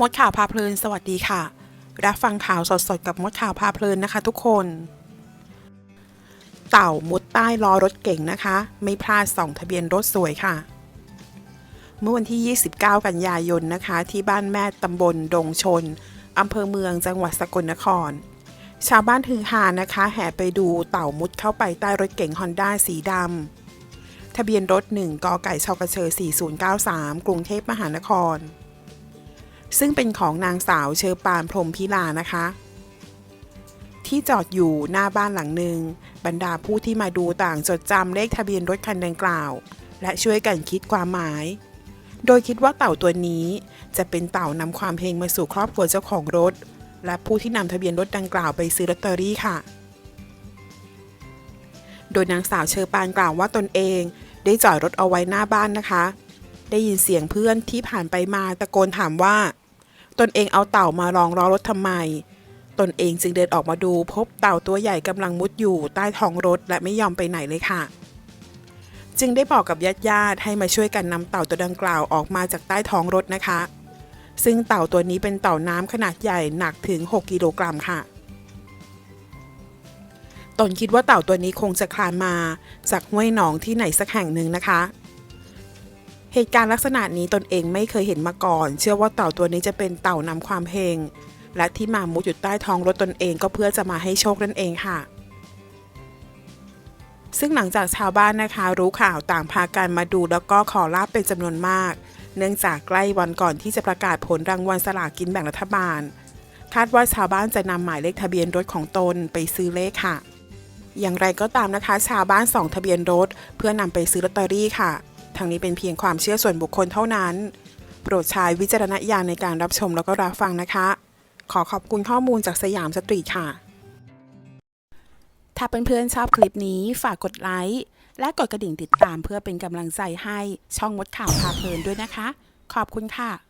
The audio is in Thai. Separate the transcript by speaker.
Speaker 1: มดข่าวพาเพลิน สวัสดีค่ะ รับฟังข่าวสดๆ กับมดข่าวพาเพลินนะคะทุกคน เต่ามุดใต้ล้อรถเก่งนะคะ ไม่พลาดส่องทะเบียนรถสวยค่ะ เมื่อวันที่ 29 กันยายนนะคะ ที่บ้านแม่ตำบลดงชนอำเภอเมืองจังหวัดสกลนคร ชาวบ้านฮือฮานะคะ แห่ไปดูเต่ามุดเข้าไปใต้รถเก๋งฮอนด้าสีดำทะเบียนรถ 1กไก่ชกเชอ4093 กรุงเทพมหานคร ซึ่งเป็นของนางสาวเชอปานพรมพิลานะคะ ที่จอดอยู่หน้าบ้านหลังหนึ่งบรรดาผู้ที่มาดูต่างจดจำเลขทะเบียนรถคันดังกล่าว และช่วยกันคิดความหมาย โดยคิดว่าเต่าตัวนี้จะเป็นเต่านำความเพลงมาสู่ครอบครัวเจ้าของรถ และผู้ที่นำทะเบียนรถดังกล่าวไปซื้อลอตเตอรี่ค่ะ โดยนางสาวเชอปานกล่าวว่าตนเองได้จอดรถเอาไว้หน้าบ้านนะคะ ได้ยินเสียงเพื่อนที่ผ่านไปมาตะโกนถามว่า ตนเองเอาเต่ามารองล้อรถทำไม ตนเองจึงเดินออกมาดูพบเต่าตัวใหญ่กำลังมุดอยู่ใต้ท้องรถและไม่ยอมไปไหนเลยค่ะ จึงได้บอกกับญาติญาติๆให้มาช่วยกันนำเต่าตัวดังกล่าวออกมาจากใต้ท้องรถนะคะ ซึ่งเต่าตัวนี้เป็นเต่าน้ำขนาดใหญ่หนักถึง 6 กิโลกรัมค่ะตนคิดว่าเต่าตัวนี้คงจะคลานมาจากห้วยหนองที่ไหนสักแห่งหนึ่งนะคะ เหตุการณ์ลักษณะนี้ตนเองไม่เคยเห็นมาก่อน เชื่อว่าเต่าตัวนี้จะเป็นเต่านำความเฮงและที่มามุดอยู่ใต้ท้องรถตนเองก็เพื่อจะมาให้โชคนั่นเองค่ะ ซึ่งหลังจากชาวบ้านนะคะ รู้ข่าวต่างพากันมาดูแล้วก็ขอลาบเป็นจำนวนมาก เนื่องจากใกล้วันก่อนที่จะประกาศผลรางวัลสลากกินแบ่งรัฐบาล คาดว่าชาวบ้านจะนำหมายเลขทะเบียนรถของตนไปซื้อเลขค่ะ อย่างไรก็ตามนะคะ ชาวบ้านส่องทะเบียนรถ เพื่อนำไปซื้อลอตเตอรี่ค่ะ ทางนี้เป็นเพียงความเชื่อส่วนบุคคลเท่านั้น โปรดใช้วิจารณญาณในการรับชมแล้วก็รับฟังนะคะ ขอขอบคุณข้อมูลจากสยามสตรีทค่ะ ถ้าเพื่อนๆชอบคลิปนี้ฝากกดไลค์และกดกระดิ่งติดตามเพื่อเป็นกำลังใจให้ช่องมดข่าวพาเพลินด้วยนะคะ ขอบคุณค่ะ